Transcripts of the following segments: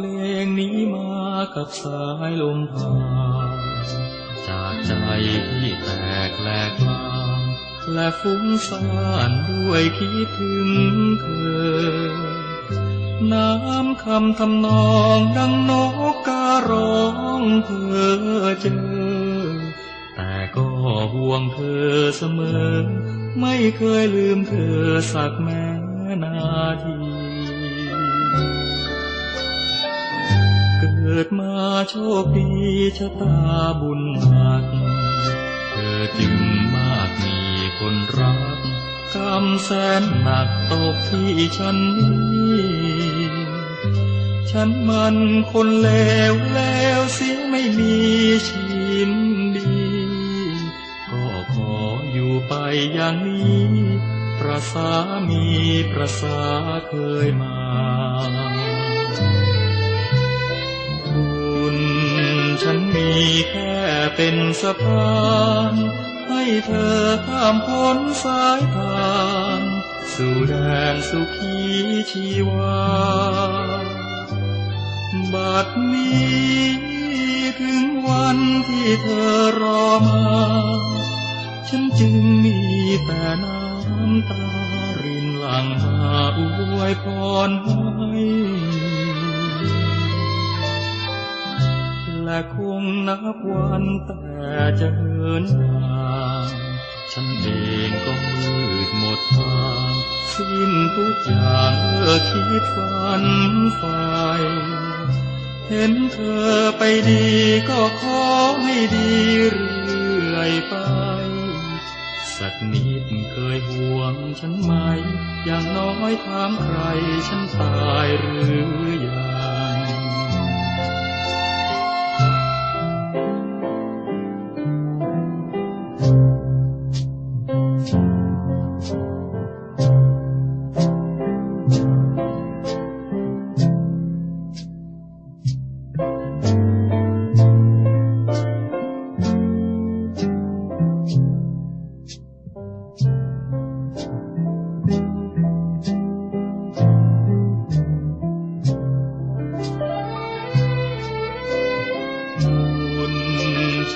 เพลงนี้มากับสายลมผ่านจากใจที่แตกแหลกลางและฟุ้งซ่านด้วยคิดถึงเธอ น้ำคำทำนองดังนกการ้องเธอเจอ แต่ก็ห่วงเธอเสมอ ไม่เคยลืมเธอสักแม้นาที ดมาโชคดีชะตาบุญหนัก เธอจึงมากมีคนรักกรรมแสนหนักตกที่ฉันนี้ฉันมันคนเลวแล้วเสียไม่มีชิ้นดี ก็ขออยู่ไปอย่างนี้ประสามีประสาเคยมา ฉันมีแค่เป็นสะพานให้เธอข้ามพ้นสายทางสู่แดนสุขีชีวา บัดนี้ถึงวันที่เธอรอมา ฉันจึงมีแต่น้ำตารินหลั่งมาอวยพรให้ และคงนับวันแต่จะเหินห่างฉันเองก็มืดหมดทาง สิ้นทุกอย่างเมื่อคิดฝันไฟเห็นเธอไปดีก็ขอให้ดีเรื่อยไป สักนิดเคยห่วงฉันไหม อย่างน้อยถามใครฉันตายหรือ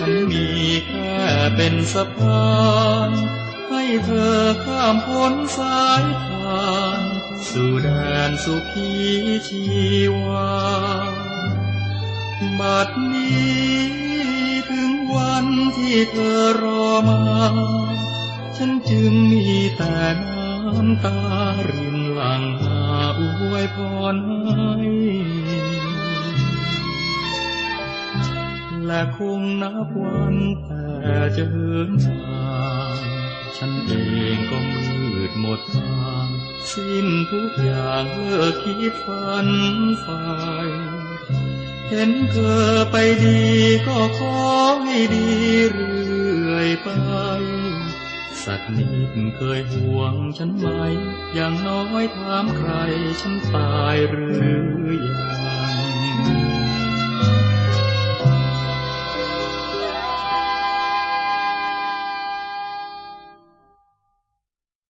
ฉันมีแค่เป็นสะพาน ให้เธอข้ามพ้นสายทางสู่แดนสุขีชีวาบัดนี้ถึงวันที่เธอรอมา ฉันจึงมีแต่น้ำตารินหลั่งหาอวยพรให้ และคงนับวันแต่จะเหินห่างฉันเองก็มืดหมดทาง สิ้นทุกอย่างเมื่อคิดฝันไฟเห็นเธอไปดีก็ขอให้ดีเรื่อยไป สักนิดเคยห่วงฉันไหม อย่างน้อยถามใครฉันตายหรือยัง